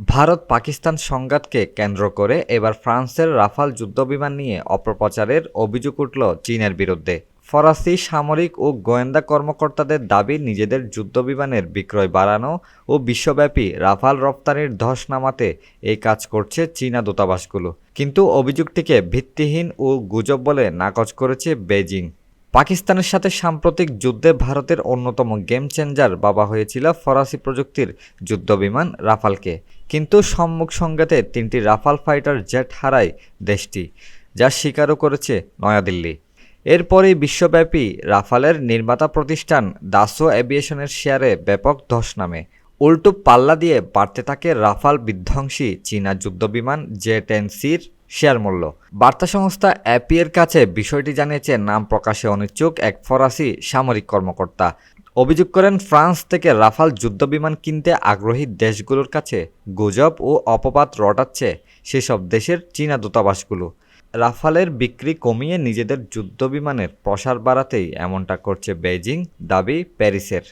ভারত পাকিস্তান সংঘাতকে কেন্দ্র করে এবার ফ্রান্সের রাফাল যুদ্ধবিমান নিয়ে অপপ্রচারের অভিযোগ উঠল চীনের বিরুদ্ধে। ফরাসি সামরিক ও গোয়েন্দা কর্মকর্তাদের দাবি নিজেদের যুদ্ধবিমানের বিক্রয় বাড়ানো ও বিশ্বব্যাপী রাফাল রপ্তানির ধস নামাতে এই কাজ করছে চীনা দূতাবাসগুলো। কিন্তু অভিযোগটিকে ভিত্তিহীন ও গুজব বলে নাকচ করেছে বেজিং পাকিস্তানের সাথে সাম্প্রতিক যুদ্ধে ভারতের অন্যতম গেম চেঞ্জার বাবা হয়েছিল ফরাসি প্রযুক্তির যুদ্ধবিমান রাফালকে। কিন্তু সম্মুখ সংঘাতে তিনটি রাফাল ফাইটার জেট হারায় দেশটি, যা স্বীকারও করেছে নয়াদিল্লি। এরপরই বিশ্বব্যাপী রাফালের নির্মাতা প্রতিষ্ঠান দাসো এভিয়েশনের শেয়ারে ব্যাপক ধস নামে। উল্টো পাল্লা দিয়ে বাড়তে থাকে রাফাল বিধ্বংসী চীনা যুদ্ধবিমান জে টেন সির শেয়ার মূল্য। বার্তা সংস্থা অ্যাপিয়ের কাছে বিষয়টি জানিয়েছে, নাম প্রকাশে অনিচ্ছুক এক ফরাসি সামরিক কর্মকর্তা। অভিযোগ করেন, ফ্রান্স থেকে রাফাল যুদ্ধবিমান কিনতে আগ্রহী দেশগুলোর কাছে গুজব ও অপবাদ রটাচ্ছে সেসব দেশের চীনা দূতাবাসগুলো। রাফালের বিক্রি কমিয়ে নিজেদের যুদ্ধবিমানের প্রসার বাড়াতেই এমনটা করছে বেইজিং দাবি প্যারিসের।